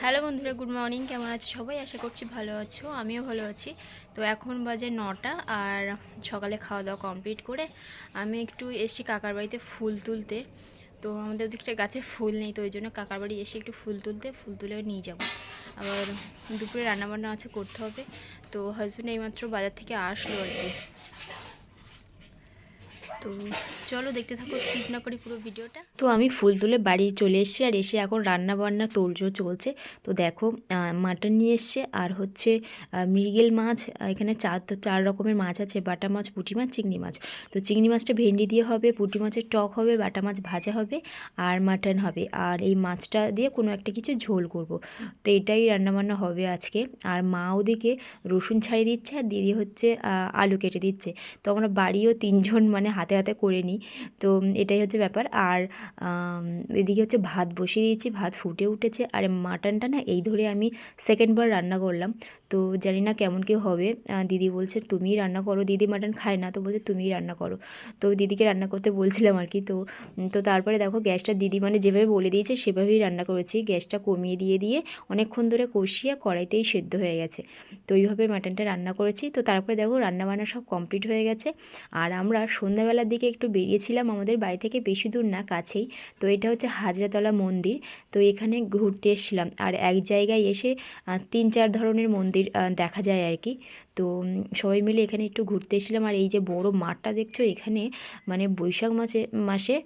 Hello বন্ধুরা, good morning. কেমন আছো সবাই? আশা করছি ভালো আছো, আমিও ভালো আছি। তো এখন বাজে নটা আর সকালে খাওয়া দাওয়া কমপ্লিট করে আমি একটু এসি কাকার বাড়িতে ফুল তুলতে। তো আমাদের ওদিকটা গাছে ফুল নেই, তো ওই জন্য কাকার বাড়ি এসে একটু ফুল তুলতে, ফুল তুলে নিয়ে যাব। আবার দুপুরে রান্নাবান্না আছে, করতে হবে। তো হাজব্যান্ড এইমাত্র বাজার থেকে আসলো আর কি। তো চলো দেখতে থাকো স্কিপ না করি পুরো ভিডিওটা তো আমি ফুল তুলে বাড়ি চলে এসেছি, আর এসে এখন রান্না বান্না তোড়জোড় চলছে। তো দেখো মাটন নিয়ে এসছে, আর হচ্ছে মৃগেল মাছ এখানে চার চার রকমের মাছ আছে, বাটা মাছ, পুঁটি মাছ, চিংড়ি মাছ। তো চিংড়ি মাছটা ভেন্ডি দিয়ে হবে, পুঁটি মাছের টক হবে, বাটা মাছ ভাজা হবে, আর মাটন হবে। আর এই মাছটা দিয়ে কোনো একটা কিছু ঝোল করব। তো এটাই রান্নাবান্না হবে আজকে। আর মা ওদিকে রসুন ছাড়িয়ে দিচ্ছে, আর দিদি হচ্ছে আলু কেটে দিচ্ছে। তো আমরা বাড়িও তিনজন মানে হাতে হাতে করে নিই। তো এটাই হচ্ছে ব্যাপার। আর এদিকে হচ্ছে ভাত বসিয়ে দিয়েছি, ভাত ফুটে উঠেছে। আর মাটনটা না এই ধরে আমি সেকেন্ডবার রান্না করলাম। তো জানি না কেমন কি হবে। দিদি বলছে, তুমিই রান্না করো। দিদি মাটন খায় না। তো বলছে, তুমিই রান্না করো। তো দিদিকে রান্না করতে বলছিলাম আর কি। তো তো তারপরে দেখো গ্যাসটা দিদি মানে যেভাবে বলে দিয়েছে, সেভাবেই রান্না করেছি। গ্যাসটা কমিয়ে দিয়ে দিয়ে অনেকক্ষণ ধরে কষিয়ে কড়াইতেই সেদ্ধ হয়ে গেছে। তো এইভাবে মাটনটা রান্না করেছি। তো তারপরে দেখো রান্নাবান্না সব কমপ্লিট হয়ে গেছে। আর আমরা সন্ধ্যাবেলার দিকে একটু বেরিয়েছিলাম, আমাদের বাড়ি থেকে বেশি দূর না, কাছেই। তো এটা হচ্ছে হাজরাতলা মন্দির। তো এখানে ঘুরতে এসেছিলাম। আর এক জায়গায় এসে তিন চার ধরনের মন্দির দেখা যায় আর কি। তো সবাই মিলে এখানে একটু ঘুরতে এসেছিলাম। আর এই যে বড় মাঠটা দেখছ, এখানে মানে বৈশাখ মাসে মাসে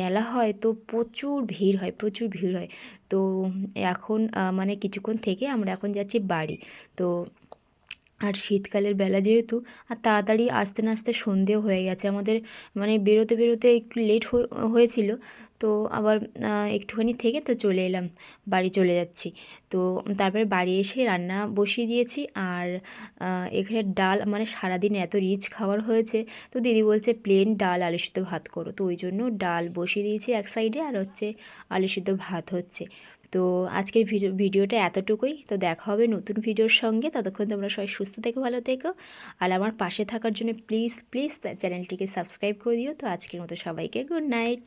মেলা হয় তো প্রচুর ভিড় হয়, প্রচুর ভিড় হয়। তো এখন মানে কিছুক্ষণ থেকে আমরা এখন যাচ্ছি বাড়ি। তো আর শীতকালের বেলা যেহেতু, আর তাড়াতাড়ি আসতে না আসতে সন্ধেও হয়ে গেছে। আমাদের মানে বেরোতে বেরোতে একটু লেট হয়েছিল, তো আবার একটুখানি থেকে তো চলে এলাম, বাড়ি চলে যাচ্ছি। তো তারপরে বাড়ি এসে রান্না বসিয়ে দিয়েছি আর এখানে ডাল মানে সারাদিন এত রিচ খাবার হয়েছে, তো দিদি বলছে প্লেন ডাল আলু সিদ্ধ ভাত করো। তো ওই জন্য ডাল বসিয়ে দিয়েছি এক সাইডে আর হচ্ছে আলু সিদ্ধ ভাত হচ্ছে। তো আজকের ভিডিও, ভিডিওটা এতটুকুই। তো দেখা হবে নতুন ভিডিওর সঙ্গে। ততক্ষণ তোমরা সবাই সুস্থ থেকো, ভালো থেকো। আর আমার পাশে থাকার জন্য প্লিজ প্লিজ চ্যানেলটিকে সাবস্ক্রাইব করে দিও। তো আজকের মতো সবাইকে গুড নাইট।